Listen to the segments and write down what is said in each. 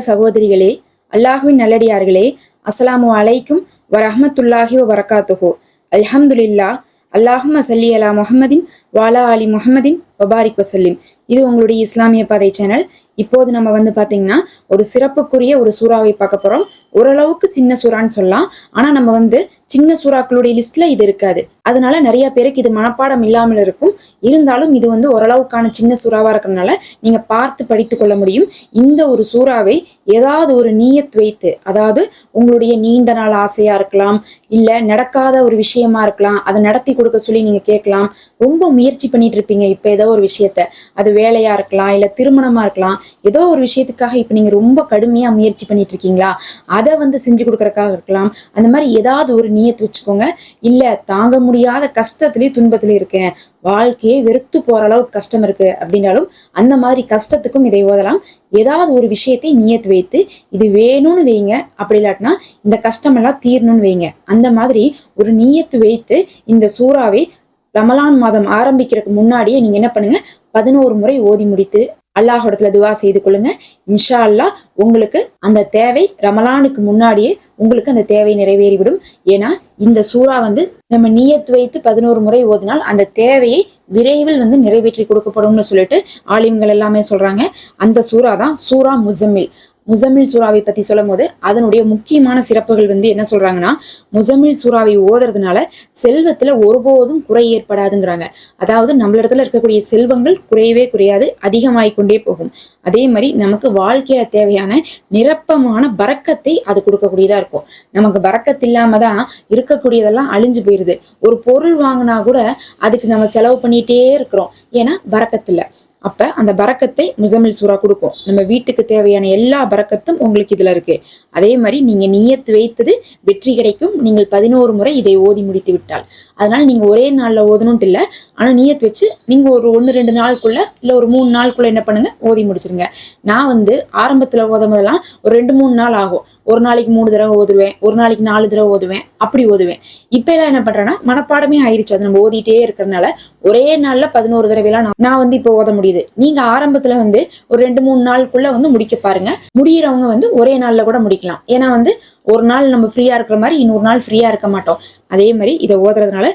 சகோதரிகளே அல்லாஹுவின் நல்லடியார்களே அஸ்லாமு அலைக்கும் வரஹமத்துல்லாஹி வரகாத்துஹோ அல்ஹம்துலில்லா அல்லாஹும் அசல்லி அலா முஹம்மதின் வாலா அலி முஹம்மதின் வபாரிக் வசல்லிம். இது உங்களுடைய இஸ்லாமிய பாதை சேனல். இப்போது நம்ம வந்து பார்த்தீங்கன்னா ஒரு சிறப்புக்குரிய ஒரு சூறாவை பார்க்க போகிறோம் ஓரளவுக்கு சின்ன சூறான்னு சொல்லலாம். ஆனா நம்ம வந்து சின்ன சூறாக்களுடைய லிஸ்ட்ல இது இருக்காது. அதனால நிறைய பேருக்கு இது மனப்பாடம் இல்லாமல் இருக்கும். இருந்தாலும் இது வந்து ஓரளவுக்கான சின்ன சூறாவா இருக்கிறதுனால நீங்க பார்த்து படித்து கொள்ள முடியும். இந்த ஒரு சூறாவை ஏதாவது ஒரு நீயத் வைத்து அதாவது உங்களுடைய நீண்ட நாள் ஆசையா இருக்கலாம் இல்ல நடக்காத ஒரு விஷயமா இருக்கலாம் அதை நடத்தி கொடுக்க சொல்லி நீங்க கேட்கலாம். ரொம்ப முயற்சி பண்ணிட்டு இருப்பீங்க இப்ப ஏதோ ஒரு விஷயத்த. அது வேலையா இருக்கலாம் இல்ல திருமணமா இருக்கலாம். ஏதோ ஒரு விஷயத்துக்காக இப்ப நீங்க ரொம்ப கடுமையா முயற்சி பண்ணிட்டு இருக்கீங்களா? வந்து செஞ்சு கொடுக்கறதுக்காக இருக்கலாம். அந்த மாதிரி ஏதாவது ஒரு நீயத்து வச்சுக்கோங்க. இல்ல தாங்க முடியாத கஷ்டத்திலயும் துன்பத்திலயும் இருக்கேன். வாழ்க்கையே வெறுத்து போற அளவுக்கு கஷ்டம் இருக்கு அப்படின்னாலும் அந்த மாதிரி கஷ்டத்துக்கும் இதை ஓதலாம். ஏதாவது ஒரு விஷயத்தை நியத்து வைத்து இது வேணும்னு வைங்க. அப்படி இல்லாட்டினா இந்த கஷ்டமெல்லாம் தீரணும்னு வைங்க. அந்த மாதிரி ஒரு நீயத்து வைத்து இந்த சூறாவை ரமலான் மாதம் ஆரம்பிக்கிறதுக்கு முன்னாடியே நீங்க என்ன பண்ணுங்க? பதினோரு முறை ஓதி முடித்து அல்லாஹோடத்துல துவா செய்து கொள்ளுங்க. இன்ஷா அல்லாஹ் உங்களுக்கு அந்த தேவை ரமலானுக்கு முன்னாடியே உங்களுக்கு அந்த தேவை நிறைவேறிவிடும். ஏன்னா இந்த சூறா வந்து நம்ம நியத்து வைத்து பதினோரு முறை ஓதினால் அந்த தேவையை விரைவில் வந்து நிறைவேற்றி கொடுக்கப்படும்னு சொல்லிட்டு ஆலிம்கள் எல்லாமே சொல்றாங்க. அந்த சூறா தான் சூரா முசம்மில் முசமில் சூறாவை பத்தி சொல்லும் போது அதனுடைய முக்கியமான சிறப்புகள் வந்து என்ன சொல்றாங்கன்னா முசமில் சூறாவை ஓதுறதுனால செல்வத்துல ஒருபோதும் குறை ஏற்படாதுங்கிறாங்க. அதாவது நம்மளிடத்துல இருக்கக்கூடிய செல்வங்கள் குறையவே குறையாது அதிகமாகிக் கொண்டே போகும். அதே மாதிரி நமக்கு வாழ்க்கையில தேவையான நிரப்பமான பறக்கத்தை அது கொடுக்கக்கூடியதா இருக்கும். நமக்கு பறக்கத்து இல்லாம தான் இருக்கக்கூடியதெல்லாம் அழிஞ்சு போயிருது. ஒரு பொருள் வாங்கினா கூட அதுக்கு நம்ம செலவு பண்ணிட்டே இருக்கிறோம். ஏன்னா பறக்கத்து இல்ல அப்ப அந்த பறக்கத்தை முசமில் சூறா கொடுக்கும். நம்ம வீட்டுக்கு தேவையான எல்லா பறக்கத்தும் உங்களுக்கு இதுல இருக்கு. அதே மாதிரி நீங்க நீயத்து வைத்தது வெற்றி கிடைக்கும். நீங்கள் பதினோரு முறை இதை ஓதி முடித்து விட்டால். அதனால நீங்க ஒரே நாள்ல ஓதணும்ட்டு இல்ல. ஆனா நீயத்து வச்சு நீங்க ஒரு ஒன்று ரெண்டு நாளுக்குள்ள இல்ல ஒரு மூணு நாளுக்குள்ள என்ன பண்ணுங்க? ஓதி முடிச்சிருங்க. நான் வந்து ஆரம்பத்துல ஓதும் போதெல்லாம் ஒரு ரெண்டு மூணு நாள் ஆகும். ஒரு நாளைக்கு மூணு தடவை ஓதுவேன் ஒரு நாளைக்கு நாலு தடவை ஓதுவேன் அப்படி ஓதுவேன். இப்போ எல்லாம் என்ன பண்ணுறேன்னா மனப்பாடமே ஆயிடுச்சு அது நம்ம ஓதிட்டே இருக்கிறதுனால ஒரே நாளில் பதினோரு தடவைலாம் நான் நான் வந்து இப்போ ஓத முடியுது. நீங்கள் ஆரம்பத்தில் வந்து ஒரு ரெண்டு மூணு நாளுக்குள்ளே வந்து முடிக்க பாருங்க. முடியிறவங்க வந்து ஒரே நாளில் கூட முடிக்கலாம். ஏன்னா வந்து ஒரு நாள் நம்ம ஃப்ரீயா இருக்கிற மாதிரி இன்னொரு நாள் ஃப்ரீயா இருக்க மாட்டோம். அதே மாதிரி இதை ஓதுறதுனால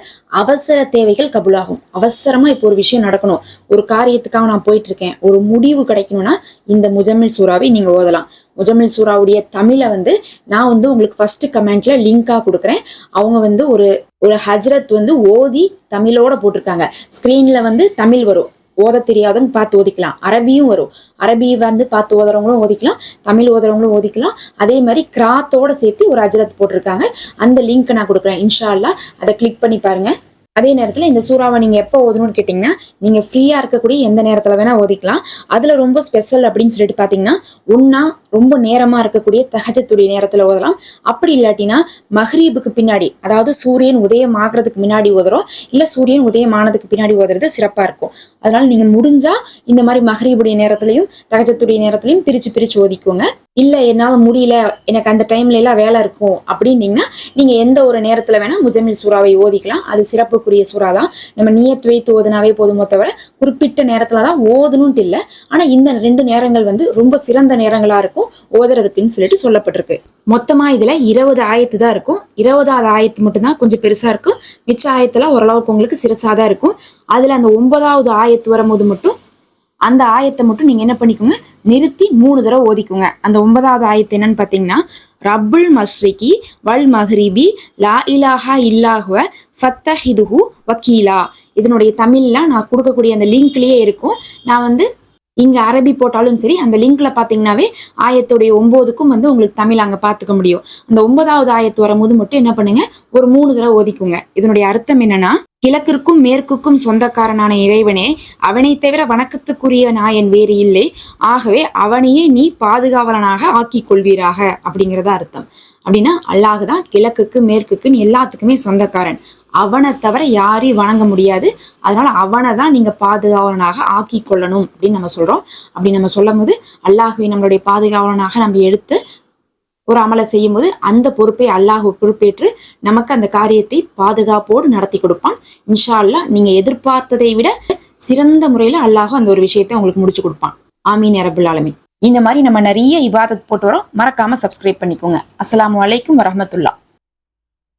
அவசர தேவைகள் கபுலாகும். அவசரமா இப்போ ஒரு விஷயம் நடக்கணும். ஒரு காரியத்துக்காக நான் போயிட்டு இருக்கேன் ஒரு முடிவு கிடைக்கணும்னா இந்த முஜமில் சூறாவை நீங்க ஓதலாம். முஜமில் சூறாவுடைய தமிழை வந்து நான் வந்து உங்களுக்கு ஃபர்ஸ்ட் கமெண்ட்ல லிங்காக கொடுக்குறேன். அவங்க வந்து ஒரு ஒரு ஹஜ்ரத் வந்து ஓதி தமிழோட போட்டிருக்காங்க. ஸ்கிரீன்ல வந்து தமிழ் வரும். ஓத தெரியாதவங்க பார்த்து ஓதிக்கலாம். அரபியும் வரும். அரபி வந்து பார்த்து ஓதுறவங்களும் ஓதிக்கலாம். தமிழ் ஓதுறவங்களும் ஓதிக்கலாம். அதே மாதிரி கிராத்தோட சேர்த்து ஒரு அஜரத் போட்டிருக்காங்க. அந்த லிங்க் நான் கொடுக்குறேன். இன்ஷா அதை கிளிக் பண்ணி பாருங்க. அதே நேரத்தில் இந்த சூறாவை நீங்கள் எப்போ ஓதணும்னு கேட்டிங்கன்னா நீங்கள் ஃப்ரீயாக இருக்கக்கூடிய எந்த நேரத்தில் வேணால் ஓதிக்கலாம். அதில் ரொம்ப ஸ்பெஷல் அப்படின்னு சொல்லிட்டு பார்த்தீங்கன்னா ஒன்றா ரொம்ப நேரமாக இருக்கக்கூடிய தகஜத்துடைய நேரத்தில் ஓதலாம். அப்படி இல்லாட்டினா மஹ்ரீபுக்கு பின்னாடி அதாவது சூரியன் உதயம் ஆகிறதுக்கு முன்னாடி ஓதுறோம் இல்லை சூரியன் உதயம் ஆனதுக்கு பின்னாடி ஓதுறது சிறப்பாக இருக்கும். அதனால் நீங்கள் முடிஞ்சால் இந்த மாதிரி மஹ்ரீபுடைய நேரத்துலையும் தகஜத்துடைய நேரத்திலையும் பிரிச்சு பிரிச்சு ஓதிக்கோங்க. இல்ல என்னால முடியல எனக்கு அந்த டைம்ல எல்லாம் வேலை இருக்கும் அப்படின்னீங்கன்னா நீங்க எந்த ஒரு நேரத்துல வேணா முஜமில் சூறாவை ஓதிக்கலாம். அது சிறப்புக்குரிய சூறா தான். நம்ம நியத் வைத்து ஓதுனாவே போதுமோ தவிர குறிப்பிட்ட நேரத்துல தான் ஓதணும்ட்டு இல்லை. ஆனா இந்த ரெண்டு நேரங்கள் வந்து ரொம்ப சிறந்த நேரங்களா இருக்கும் ஓதுறதுக்குன்னு சொல்லிட்டு சொல்லப்பட்டிருக்கு. மொத்தமா இதுல இருபது ஆயத்து தான் இருக்கும். இருபதாவது ஆயத்து மட்டும்தான் கொஞ்சம் பெருசா இருக்கும். மிச்ச ஆயத்துல ஓரளவுக்கு உங்களுக்கு சிறசாக தான் இருக்கும். அதுல அந்த ஒன்பதாவது ஆயத்து வரும்போது மட்டும் அந்த ஆயத்தை மட்டும் நீங்க என்ன பண்ணிக்கோங்க நிறுத்தி மூணு தடவை ஓதிக்கோங்க. அந்த ஒன்பதாவது ஆயத்து என்னன்னு பாத்தீங்கன்னா ரப்புல் மஸ்ரிகி வல் மஹ்ரிபி லா இலாஹா இல்லாஹுவ ஃபத்தஹிதுஹு வக்கீலா. இதனுடைய தமிழ்லாம் நான் கொடுக்கக்கூடிய அந்த லிங்க்லயே இருக்கும். நான் வந்து இங்க அரபி போட்டாலும் சரி அந்த லிங்க்ல பாத்தீங்கன்னாவே ஆயத்துடைய ஒன்பதுக்கும் வந்து உங்களுக்கு தமிழ் அங்க பாத்துக்க முடியும். அந்த ஒன்பதாவது ஆயத்து வரும்போது மட்டும் என்ன பண்ணுங்க? ஒரு மூணு தடவை ஓதிக்குங்க இதனுடைய அர்த்தம் என்னன்னா கிழக்கிற்கும் மேற்குக்கும் சொந்தக்காரனான இறைவனே அவனை தவிர வணக்கத்துக்குரிய நாயன் வேறு இல்லை. ஆகவே அவனையே நீ பாதுகாவலனாக ஆக்கிக் கொள்வீராக அப்படிங்கிறதா அர்த்தம். அப்படின்னா அல்லாஹ் தான் கிழக்குக்கு மேற்குக்குன்னு எல்லாத்துக்குமே சொந்தக்காரன். அவனை தவிர யாரையும் வணங்க முடியாது. அதனால அவனை தான் நீங்க பாதுகாவலனாக ஆக்கி கொள்ளணும் அப்படின்னு நம்ம சொல்றோம். அப்படி நம்ம சொல்லும் போது அல்லாஹுவை நம்மளுடைய பாதுகாவலனாக நம்ம எடுத்து ஒரு அமலை செய்யும் போது அந்த பொறுப்பை அல்லாஹ் பொறுப்பேற்று நமக்கு அந்த காரியத்தை பாதுகாப்போடு நடத்தி கொடுப்பான். இன்ஷா அல்லாஹ் நீங்க எதிர்பார்த்ததை விட சிறந்த முறையில அல்லாஹ் அந்த ஒரு விஷயத்தை உங்களுக்கு முடிச்சு கொடுப்பான். ஆமீன் அரபுல் ஆலமி இந்த மாதிரி நம்ம நிறைய இபாதத் போட்டு வரோம். மறக்காம சப்ஸ்கிரைப் பண்ணிக்கோங்க. அஸ்ஸலாமு அலைக்கும் வரமத்துல்லா